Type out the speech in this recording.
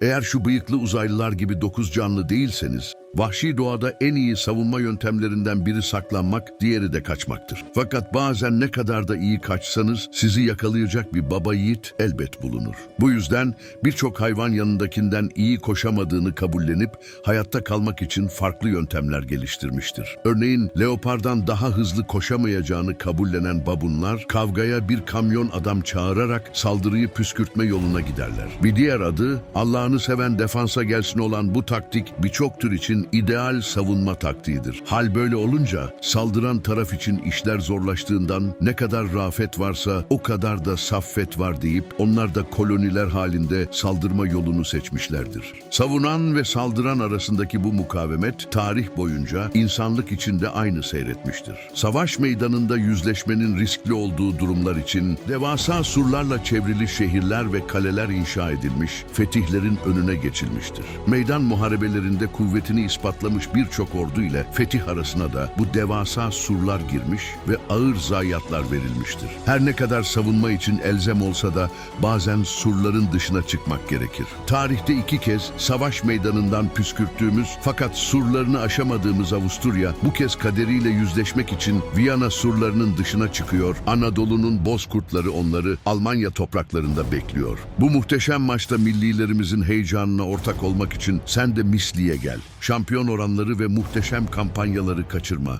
Eğer şu bıyıklı uzaylılar gibi dokuz canlı değilseniz, vahşi doğada en iyi savunma yöntemlerinden biri saklanmak, diğeri de kaçmaktır. Fakat bazen ne kadar da iyi kaçsanız sizi yakalayacak bir baba yiğit elbet bulunur. Bu yüzden birçok hayvan yanındakinden iyi koşamadığını kabullenip hayatta kalmak için farklı yöntemler geliştirmiştir. Örneğin leopardan daha hızlı koşamayacağını kabullenen babunlar kavgaya bir kamyon adam çağırarak saldırıyı püskürtme yoluna giderler. Bir diğer adı Allah'ını seven defansa gelsin olan bu taktik birçok tür için ideal savunma taktiğidir. Hal böyle olunca saldıran taraf için işler zorlaştığından ne kadar rafet varsa o kadar da saffet var deyip onlar da koloniler halinde saldırma yolunu seçmişlerdir. Savunan ve saldıran arasındaki bu mukavemet tarih boyunca insanlık içinde aynı seyretmiştir. Savaş meydanında yüzleşmenin riskli olduğu durumlar için devasa surlarla çevrili şehirler ve kaleler inşa edilmiş, fetihlerin önüne geçilmiştir. Meydan muharebelerinde kuvvetini ispatlamış birçok ordu ile fetih arasına da bu devasa surlar girmiş ve ağır zayiatlar verilmiştir. Her ne kadar savunma için elzem olsa da bazen surların dışına çıkmak gerekir. Tarihte iki kez savaş meydanından püskürttüğümüz fakat surlarını aşamadığımız Avusturya bu kez kaderiyle yüzleşmek için Viyana surlarının dışına çıkıyor. Anadolu'nun bozkurtları onları Almanya topraklarında bekliyor. Bu muhteşem maçta millilerimizin heyecanına ortak olmak için sen de misliye gel. Şampiyon oranları ve muhteşem kampanyaları kaçırma.